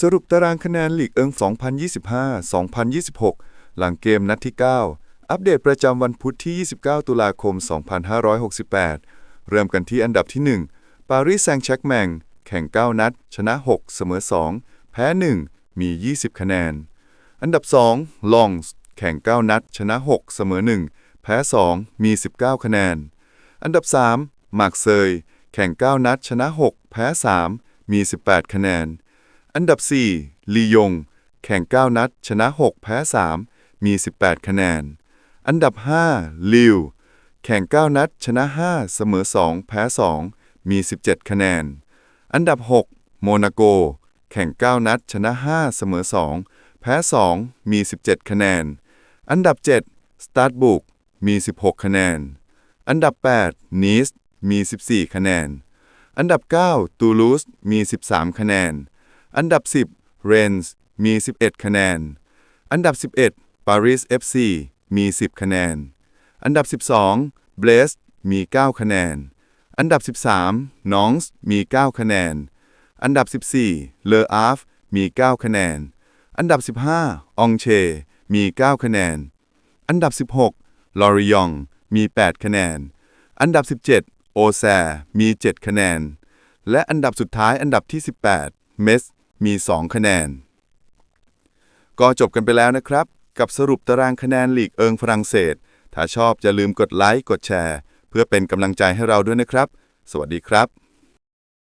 สรุปตารางคะแนนลีกเอิง 2025-2026 หลังเกมนัดที่ 9 อัปเดตประจำวันพุธที่ 29 ตุลาคม 2568 เริ่มกันที่อันดับที่ 1 ปารีสแซงต์แชกแมง แข่ง 9 นัด ชนะ 6 เสมอ 2 แพ้ 1 มี 20 คะแนน อันดับ 2 ลองส์ แข่ง 9 นัด ชนะ 6 เสมอ 1 แพ้ 2 มี 19 คะแนน อันดับ 3 มาร์กเซย แข่ง 9 นัด ชนะ 6 แพ้ 3 มี 18 คะแนน อันดับ 4 ลียง แข่ง 9 นัด ชนะ 6 แพ้ 3 มี 18 คะแนน อันดับ 5 ลิว แข่ง 9 นัด ชนะ 5 เสมอ 2 แพ้ 2 มี 17 คะแนน อันดับ 6 โมนาโก แข่ง 9 นัด ชนะ 5 เสมอ 2 แพ้ 2 มี 17 คะแนน อันดับ 7 สตาร์ทบุก มี 16 คะแนน อันดับ 8 นีส มี 14 คะแนน อันดับ 9 ตูลูส มี 13 คะแนน อันดับ 10เรนส์มี 11 คะแนน อันดับ 11ปารีส FC มี 10 คะแนน อันดับ 12เบลสมี 9 คะแนน อันดับ 13นองส์มี 9 คะแนน อันดับ 14เลออาฟมี 9 คะแนน อันดับ 15 องเช มี 9 คะแนน อันดับ 16 ลอริยอง มี 8 คะแนน อันดับ 17 โอแซมี 7 คะแนน และอันดับสุดท้ายอันดับที่ 18 เมส มี 2 คะแนน ก็จบกันไปแล้วนะครับ กับสรุปตารางคะแนนลีกเอิงฝรั่งเศส ถ้าชอบอย่าลืมกดไลค์กดแชร์ เพื่อเป็นกำลังใจให้เราด้วยนะครับ สวัสดีครับ